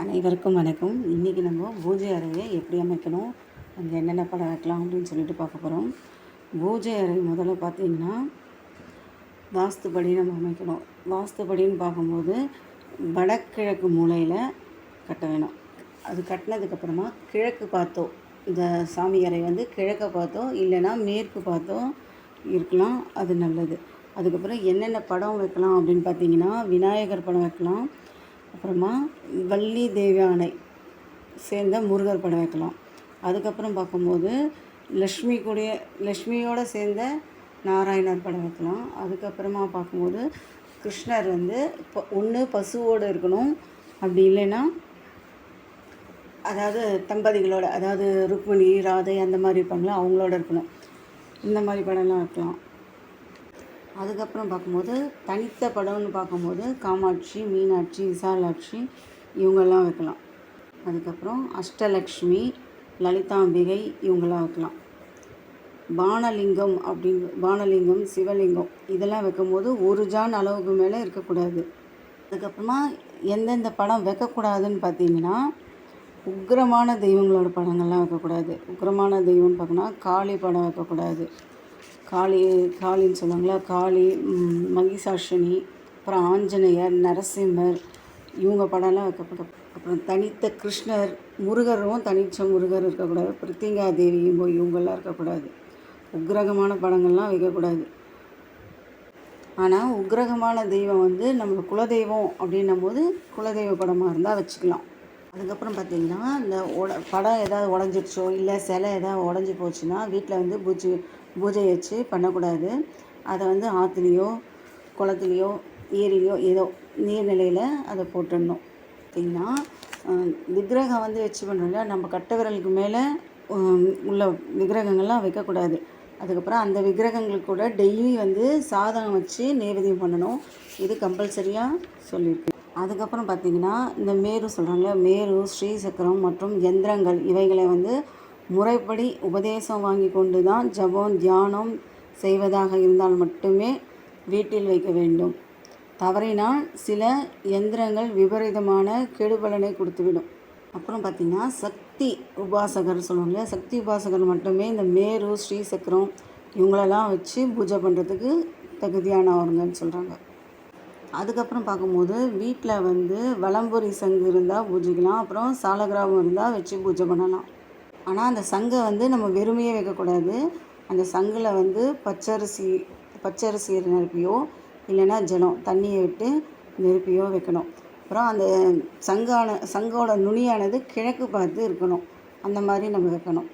அனைவருக்கும் வணக்கம். இன்றைக்கி நம்ம பூஜை அறையை எப்படி அமைக்கணும் அங்கே என்னென்ன படம் வைக்கலாம் அப்படின்னு சொல்லிட்டு பார்க்க போகிறோம் பூஜை அறை முதல்ல பார்த்தீங்கன்னா வாஸ்துபடி நம்ம அமைக்கணும். வாஸ்துபடின்னு பார்க்கும்போது வடகிழக்கு மூலையில் கட்ட வேணும். அது கட்டினதுக்கப்புறமா கிழக்கு பார்த்தோ இந்த சாமி அறை வந்து கிழக்க பார்த்தோ இல்லைன்னா மேற்கு பார்த்தோ இருக்கலாம். அது நல்லது. அதுக்கப்புறம் என்னென்ன படம் வைக்கலாம் அப்படின்னு பார்த்தீங்கன்னா விநாயகர் படம் வைக்கலாம். அப்புறமா வள்ளி தேவியானை சேர்ந்த முருகர் படம் வைக்கலாம். அதுக்கப்புறம் பார்க்கும்போது லக்ஷ்மி கூடிய லக்ஷ்மியோடு சேர்ந்த நாராயணர் படம் வைக்கலாம். அதுக்கப்புறமா பார்க்கும்போது கிருஷ்ணர் வந்து இப்போ ஒன்று பசுவோடு இருக்கணும். அப்படி இல்லைன்னா அதாவது தம்பதிகளோட அதாவது ருக்மிணி ராதை அந்த மாதிரி இருப்பாங்களா அவங்களோட இருக்கணும். இந்த மாதிரி படம்லாம் வைக்கலாம். அதுக்கப்புறம் பார்க்கும்போது தனித்த படம்னு பார்க்கும்போது காமாட்சி மீனாட்சி விசாலாட்சி இவங்கெல்லாம் வைக்கலாம். அதுக்கப்புறம் அஷ்டலக்ஷ்மி லலிதாம்பிகை இவங்கெல்லாம் வைக்கலாம். பானலிங்கம் அப்படின்னு பானலிங்கம் சிவலிங்கம் இதெல்லாம் வைக்கும்போது ஒரு ஜான் அளவுக்கு மேலே இருக்கக்கூடாது. அதுக்கப்புறமா எந்தெந்த படம் வைக்கக்கூடாதுன்னு பார்த்தீங்கன்னா உக்கிரமான தெய்வங்களோட படங்கள்லாம் வைக்கக்கூடாது. உக்கிரமான தெய்வம்னு பார்க்கணும்னா காளி படம் வைக்கக்கூடாது. காளி காளின்னு சொல்லுவாங்களா? காளி மகிஷாஷினி அப்புறம் ஆஞ்சநேயர் நரசிம்மர் இவங்க படம்லாம் வைக்கப்படும் அப்புறம் தனித்த கிருஷ்ணர் முருகரும் தனிச்ச முருகர் இருக்கக்கூடாது. பிருத்திங்கா தேவி இவங்க இவங்கெல்லாம் இருக்கக்கூடாது. உக்கிரகமான படங்கள்லாம் வைக்கக்கூடாது. ஆனால் உக்ரகமான தெய்வம் வந்து நம்ம குலதெய்வம் அப்படின்னும் போது குலதெய்வ படமாக இருந்தால் வச்சுக்கலாம். அதுக்கப்புறம் பார்த்திங்கன்னா இந்த உட படம் ஏதாவது உடஞ்சிருச்சோ இல்லை சிலை ஏதாவது உடஞ்சி போச்சுன்னா வீட்டில் வந்து பூஜை பூஜை வச்சு பண்ணக்கூடாது. அதை வந்து ஆற்றுலையோ குளத்துலையோ ஏரியிலையோ ஏதோ நீர்நிலையில் அதை போட்டுடணும். பார்த்திங்கன்னா விக்கிரகம் வந்து வச்சு பண்ணுறோம் நம்ம கட்டவிரலுக்கு மேலே உள்ள விக்கிரகங்கள்லாம் வைக்கக்கூடாது. அதுக்கப்புறம் அந்த விக்கிரகங்களுக்கு கூட டெய்லி வந்து சாதகம் வச்சு நைவேத்தியம் பண்ணணும். இது கம்பல்சரியாக சொல்லியிருக்கு. அதுக்கப்புறம் பார்த்திங்கன்னா இந்த மேரு சொல்கிறாங்களே மேரு ஸ்ரீசக்கரம் மற்றும் யந்திரங்கள் இவைகளை வந்து முறைப்படி உபதேசம் வாங்கி கொண்டு தான் ஜபம் தியானம் செய்வதாக இருந்தால் மட்டுமே வீட்டில் வைக்க வேண்டும். தவறினால் சில எந்திரங்கள் விபரீதமான கெடுபலனை கொடுத்துவிடும். அப்புறம் பார்த்திங்கன்னா சக்தி உபாசகர் சொல்லுவாங்க இல்லையா? சக்தி உபாசகர் மட்டுமே இந்த மேரு ஸ்ரீசக்கரம் இவங்களெல்லாம் வச்சு பூஜை பண்ணுறதுக்கு தகுதியானவங்கன்னு சொல்கிறாங்க அதுக்கப்புறம் பார்க்கும்போது வீட்டில் வந்து வலம்புரி சங்கு இருந்தால் பூஜைக்கலாம். அப்புறம் சாலகிராமம் இருந்தால் வச்சு பூஜை பண்ணலாம். ஆனால் அந்த சங்கை வந்து நம்ம வெறுமையே வைக்கக்கூடாது. அந்த சங்கில் வந்து பச்சரிசி பச்சரிசி நெருப்பியோ இல்லைன்னா ஜலம் தண்ணியை விட்டு நெருப்பியோ வைக்கணும். அப்புறம் அந்த சங்கான சங்கோட நுனியானது கிழக்கு பார்த்து இருக்கணும். அந்த மாதிரி நம்ம வைக்கணும்.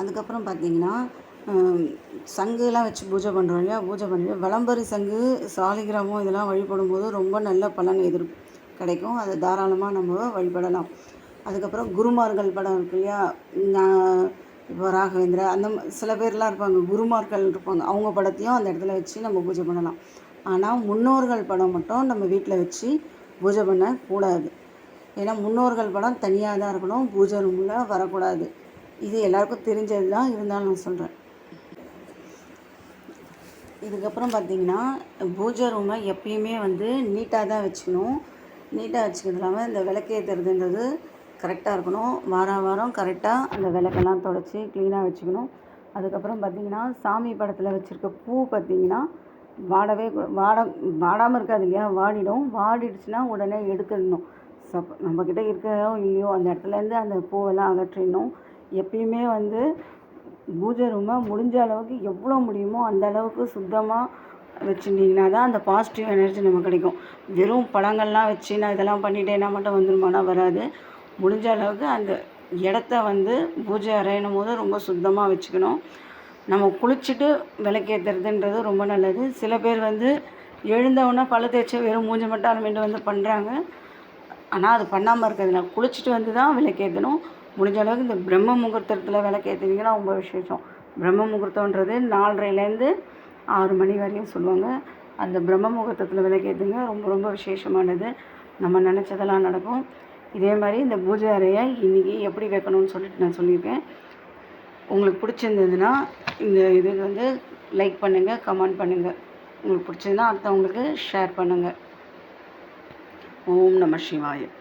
அதுக்கப்புறம் பார்த்திங்கன்னா சங்குலாம் வச்சு பூஜை பண்ணுறோம் இல்லையா? பூஜை பண்ணி விளம்பரி சங்கு சாலிகிராமம் இதெல்லாம் வழிபடும் போது ரொம்ப நல்ல பலன் எதிர் கிடைக்கும். அதை தாராளமாக நம்ம வழிபடலாம். அதுக்கப்புறம் குருமார்கள் படம் இருக்கு இல்லையா? நான் இப்போ ராகவேந்திரா அந்த சில பேர்லாம் இருப்பாங்க குருமார்கள் இருப்பாங்க. அவங்க படத்தையும் அந்த இடத்துல வச்சு நம்ம பூஜை பண்ணலாம். ஆனால் முன்னோர்கள் படம் மட்டும் நம்ம வீட்டில் வச்சு பூஜை பண்ணக்கூடாது. ஏன்னா முன்னோர்கள் படம் தனியாக தான் இருக்கணும் பூஜை ரூமில் வரக்கூடாது. இது எல்லாருக்கும் தெரிஞ்சது தான் இருந்தாலும் நான் சொல்கிறேன் இதுக்கப்புறம் பார்த்தீங்கன்னா பூஜை ரூமை எப்பயுமே வந்து நீட்டாக தான் வச்சுக்கணும். நீட்டாக வச்சுக்கிறது இல்லாமல் இந்த விளக்கேற்றுறதுன்றது கரெக்டாக இருக்கணும். வாரம் வாரம் கரெக்டாக அந்த விளக்கெல்லாம் தொடச்சி க்ளீனாக வச்சுக்கணும். அதுக்கப்புறம் பார்த்தீங்கன்னா சாமி படத்தில் வச்சுருக்க பூ பார்த்தீங்கன்னா வாடவே வாட வாடாமல் இருக்காது இல்லையா? வாடிடும். வாடிடுச்சுன்னா உடனே எடுத்துடணும். சப் நம்மக்கிட்ட இருக்கிறதோ இல்லையோ அந்த இடத்துலேருந்து அந்த பூவெல்லாம் அகற்றிடணும். எப்பயுமே வந்து பூஜை ரூமை முடிஞ்ச அளவுக்கு எவ்வளோ முடியுமோ அந்த அளவுக்கு சுத்தமாக வச்சுருந்தீங்கன்னா தான் அந்த பாசிட்டிவ் எனர்ஜி நமக்கு கிடைக்கும். வெறும் படங்கள்லாம் வச்சு நான் இதெல்லாம் பண்ணிட்டேன்னா மட்டும் வந்துருமானா? வராது. முடிஞ்ச அளவுக்கு அந்த இடத்த வந்து பூஜை அறையணும் போது ரொம்ப சுத்தமாக வச்சுக்கணும். நம்ம குளிச்சுட்டு விளக்கேற்றுறதுன்றது ரொம்ப நல்லது. சில பேர் வந்து எழுந்தவுடனே பழு தேய்ச்சி வெறும் மூஞ்ச மட்டும் அலமிட்டு வந்து பண்ணுறாங்க ஆனால் அது பண்ணாமல் இருக்கிறதுல குளிச்சுட்டு வந்து தான் விளக்கேற்றணும் முடிஞ்ச அளவுக்கு இந்த பிரம்ம முகூர்த்தத்தில் விளக்கேற்றுவீங்கன்னா ரொம்ப விசேஷம். பிரம்ம முகூர்த்தன்றது நாலரைலேருந்து ஆறு மணி வரையும் சொல்லுவாங்க. அந்த பிரம்ம முகூர்த்தத்தில் விளக்கேற்றுங்க ரொம்ப ரொம்ப விசேஷமானது. நம்ம நினச்சதெல்லாம் நடக்கும். இதே மாதிரி இந்த பூஜை அறையை இன்றைக்கி எப்படி வைக்கணும்னு சொல்லிட்டு நான் சொல்லியிருக்கேன். உங்களுக்கு பிடிச்சிருந்ததுன்னா இந்த இது வந்து லைக் பண்ணுங்கள் கமெண்ட் பண்ணுங்கள் உங்களுக்கு பிடிச்சதுன்னா அடுத்தவங்களுக்கு ஷேர் பண்ணுங்கள் ஓம் நம சிவாயம்